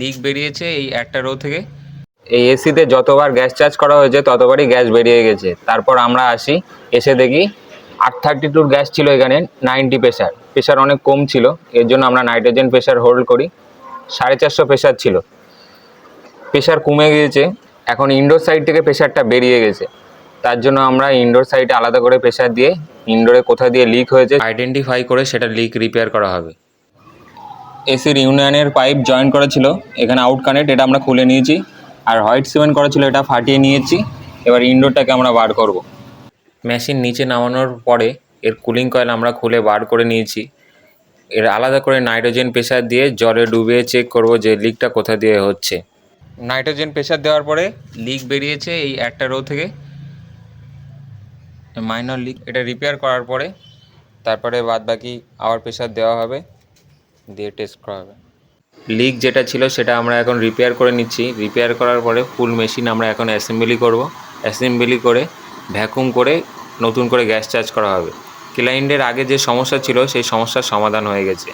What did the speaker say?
Leak বেরিয়েছে এই একটা রো থেকে। এই এসিতে যতবার গ্যাস চার্জ করা হয়েছে, ততবারই গ্যাস বেরিয়ে গেছে। তারপর আমরা আসি, এসে দেখি আট থার্টি টুর গ্যাস ছিল এখানে নাইনটি প্রেশার প্রেশার অনেক কম ছিল, এর জন্য আমরা নাইট্রোজেন প্রেশার হোল্ড করি। সাড়ে চারশো প্রেশার ছিল। প্রেশার কমে গিয়েছে, এখন ইনডোর সাইড থেকে প্রেশারটা বেরিয়ে গেছে। তার জন্য আমরা ইনডোর সাইডে আলাদা করে প্রেশার দিয়ে ইনডোরে কোথা দিয়ে লিক হয়েছে আইডেন্টিফাই করে সেটা লিক রিপেয়ার করা হবে। এসির ইউনিয়নের পাইপ জয়েন করা ছিল এখানে আউট কানেক্ট এটা আমরা খুলে নিয়েছি। আর হোয়াইট সিমেন্ট করা ছিল এটা ফাটিয়ে নিয়েছি। এবার ইনডোরটাকে আমরা বার করব। মেশিন নিচে নামানোর পরে এর কুলিং কয়েল আমরা খুলে বার করে নিয়েছি। এর আলাদা করে নাইট্রোজেন প্রেশার দিয়ে জলে ডুবিয়ে চেক করব যে লিকটা কোথা দিয়ে হচ্ছে। নাইট্রোজেন প্রেশার দেওয়ার পরে লিক বেরিয়েছে এই একটা রো থেকে। মাইনর লিক এটা রিপেয়ার করার পরে, তারপরে বাদ বাকি আবার প্রেশার দেওয়া হবে। দিয়ে টেস্ট করা হবে লিক যেটা ছিল সেটা আমরা এখন রিপেয়ার করে নিচ্ছি। রিপেয়ার করার পরে ফুল মেশিন আমরা এখন অ্যাসেম্বলি করব। অ্যাসেম্বলি করে ভ্যাকুম করে, নতুন করে গ্যাস চার্জ করা হবে। ক্লায়েন্টের আগে যে সমস্যা ছিল, সেই সমস্যার সমাধান হয়ে গেছে।